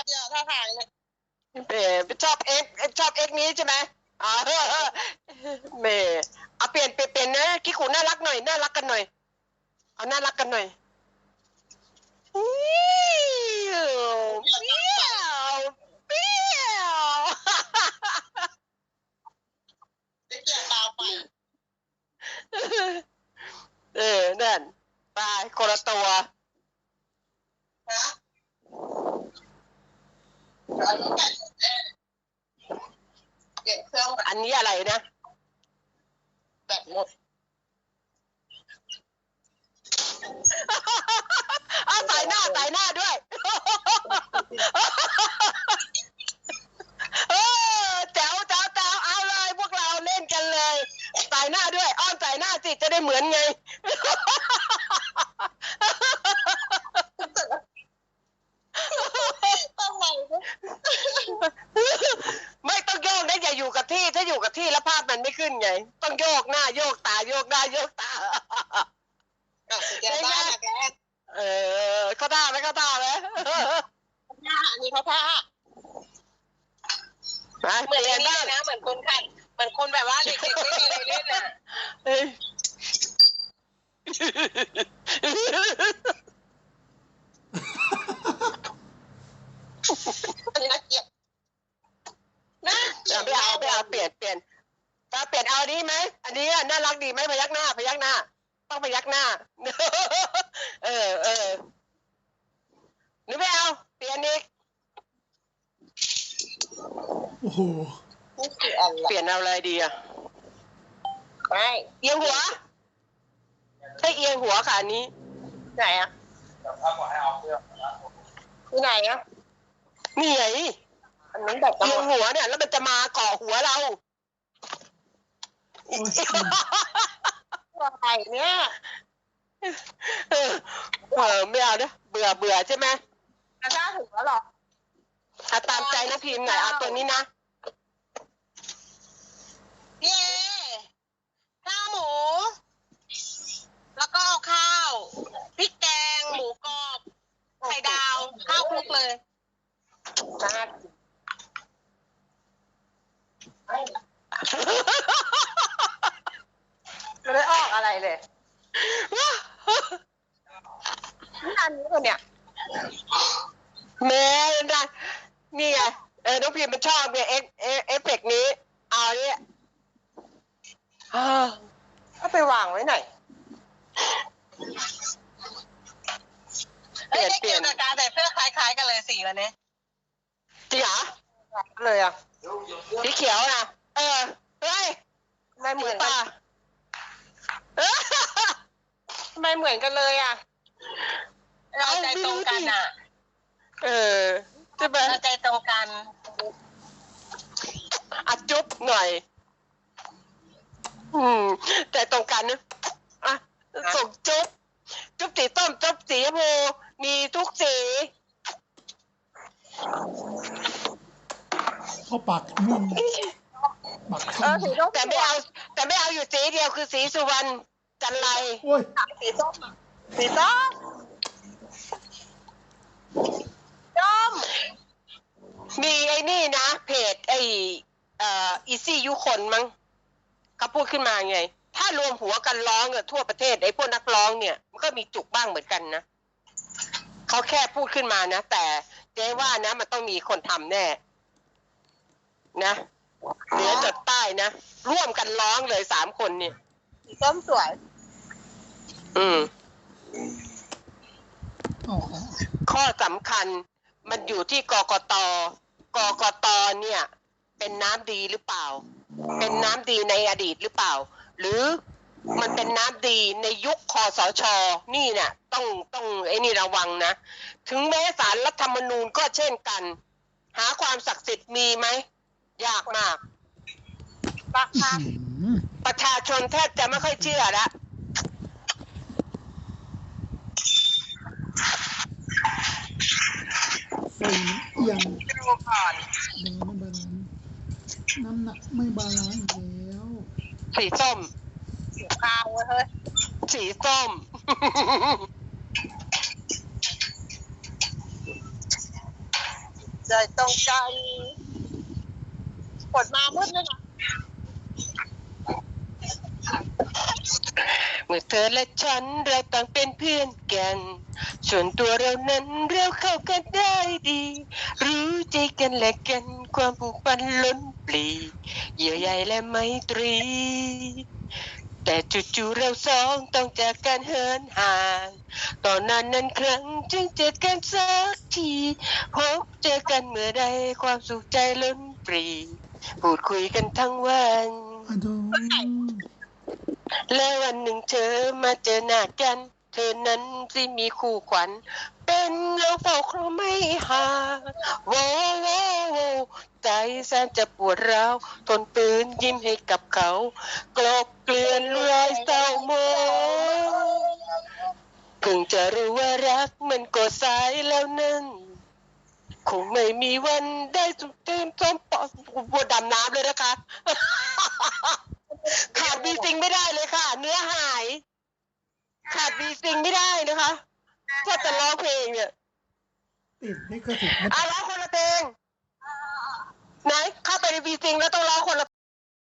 ปเดียวถ้าถ่ายเนี่ยเอ๋ชอบเอ็กชอบเอ็กนี้ใช่ไหมอ๋อเมเอาเปลี่ยนเปลี่ยนเปลี่ยนนะกิ๊กกูน่ารักหน่อยน่ารักกันหน่อย เอาน่ารักกันหน่อยเปี้ยวเปี้ยวเปี้ยวจะเกี่ยวตาไฟเออนั่นไปคนละตัว นะแล้วก็แกะเก็บเครื่องแบบ อันนี้อะไรนะ แบตหมดเอาใส่หน้าใส่หน้าด้วยเออแจ๋วแจ๋วแจ๋วเอาเลยพวกเราเล่นกันเลยใส่หน้าด้วยอ้อนใส่หน้าสิจะได้เหมือนไงใหม่ด้วย ไม่ต้องโยกนะอย่าอยู่กับ ที่ถ้าอยู่กับที่แล้วภาพมันไม่ขึ้นไง ต้องโยกหน้าโยกตาโยกหน้าโยกตาอะเดี๋ยวได้นะแกเออเข้าท่าไหมเข้าท่าไหมหน้าอันนี้เขาท่ามาเหมือนเปลี่ยนนี่บ้างนะเหมือนคนขัดเหมือนคนแบบว่าเด็กๆไม่มีอะไรเล่นอะ เฮ้ย อันนี้น่าเกลียดน่าเกลีย เอา ด ไม่เอาไม่เอาเปลี่ยนเปลี่ยน จะเปลี่ยนเอานี้ไหมอันนี้น่ารักดีไหมพยักหน้า พยักหน้า ต้องพยักหน้า เออเออหรือไม่เอาเปลี่ยนอีกโอ้โหนี่คืออะไรเปลี่ยนเอาอะไรดีอะไม่เอียงหัวใช่เอียงหัวค่ะอันนี้ ไหนอะที่ไหนอะนี่ไงอันนั้นแบบเอียงหัวเนี่ย แล้วมันจะมาเกาะหัวเรา โอ้ยอะไรเนี่ยเออเออไม่เอาเนอะเบื่อเบื่อใช่ไหมกระซ่าถึงแล้วหรอเอาตามใจน้องพิมพ์หน่อยเอาตัวนี้นะพี่เอข้าวหมู แล้วก็เอาข้าวพริกแกงหมูกรอบไข่ดาวข้าวคลุกเลยน่ากินไม่ได้ออกอะไร เลยนี่อันนี้ตัวเนี่ยแม่นะนี่ไงเออน้องพิมพ์มันชอบเนี่ยเอฟเอฟเอฟเฟกต์นี้ เอาเนี่ยเออก็ไปวางไว้ไหนเปลี่ยนอ้เปลี่ยนกับการใส่เสื้อคล้าย ๆ กันเลยสีแล้วเนี่ยจริงเหรอเลยอะสีเขียวนะเออเฮ้ยไม่เหมือนกัป่า นเออไม่เหมือนกันเลยอะ เราใจตรงกันอะ เออใช่ไหมเราใจตรงกันอะจุ๊บหน่อย อืมแต่ตรงกันนะอะส่งจุ๊บจุ๊บสีส้มจุ๊บสีชมพูมีทุกสีเข้าปากนุ่มปากเออคำสีส้มแต่ไม่เอา แต่ไม่เอาอยู่สีเดียวคือสีสุวรรณ จันไรโอ้ยสีส้มอะสีส้มส้มมีไอ้นี่นะ เพจไอ้เอ่ออีซี่ยุคนมั้งเขาพูดขึ้นมาไง ถ้ารวมหัวกันร้องอะทั่วประเทศไอ้พวกนักร้องเนี่ย มันก็มีจุกบ้างเหมือนกันนะเขาแค่พูดขึ้นมานะ แต่เจ๊ว่านะ มันต้องมีคนทำแน่ นะเหนือจดใต้นะ ร่วมกันร้องเลยสามคนเนี่ยสีส้มสวย อืมอ๋อข้อสำคัญมันอยู่ที่กกต กกต เนี่ย เป็นน้ำดีหรือเปล่า เป็นน้ำดีในอดีตหรือเปล่า หรือมันเป็นน้ำดีในยุคคอสช นี่เนี่ยต้องต้องไอ้นี่ระวังนะ ถึงแม้สารรัฐธรรมนูญก็เช่นกัน หาความศักดิ์สิทธิ์มีไหม ยากมากราคาอืมประชาชนแทบจะไม่ค่อยเชื่อละ ไฟเอียงดูก่อนเนื้อไม่บาลานซ์น้ำหนักไม่บาลานซ์อีกแล้วสีส้มสีขาวเว้ยเฮ้ยสีส้มเใจต้องกันกดมามืดเลยนะ เมื่อเธอและฉันเราต่างเป็นเพื่อนกัน ส่วนตัวเรานั้นเราเข้ากันได้ดี รู้ใจกันและกันความผูกพันล้นปลีเยื่อใยและไมตรี แต่จู่ๆเราสองต้องจากกันเหินห่างตอนนั้นนั้นครั้งจึงเจอกันสักทีพบเจอกันเมื่อใดความสุขใจล้นปรีพูดคุยกันทั้งวันอ แล้ววันหนึ่งเธอมาเจอหน้ากัน เธอนั้นสิมีคู่ขวัญ เป็นเงาเฝ้าครอไม่ห่างโว้โว้โว้ใจแสนจะปวดร้าวทนปืนยิ้มให้กับเขา กลบเกลื่อนรอยเศร้าโมองเพิ่งจะรู้ว่ารักมันก็สายแล้วนั้นคงไม่มีวันได้สุขเต็มสมปองปวดดำน้ำเลยนะคะ ขาดบีซิงไม่ได้เลยค่ะ เนื้อหาย ขาดบีซิงไม่ได้นะคะถ้าจะร้องเพลงเนี่ยติดไม่เคยติดไม่อะร้องคนละเพลงไหนเข้าไปในบีซิงแล้วต้องร้องคนละ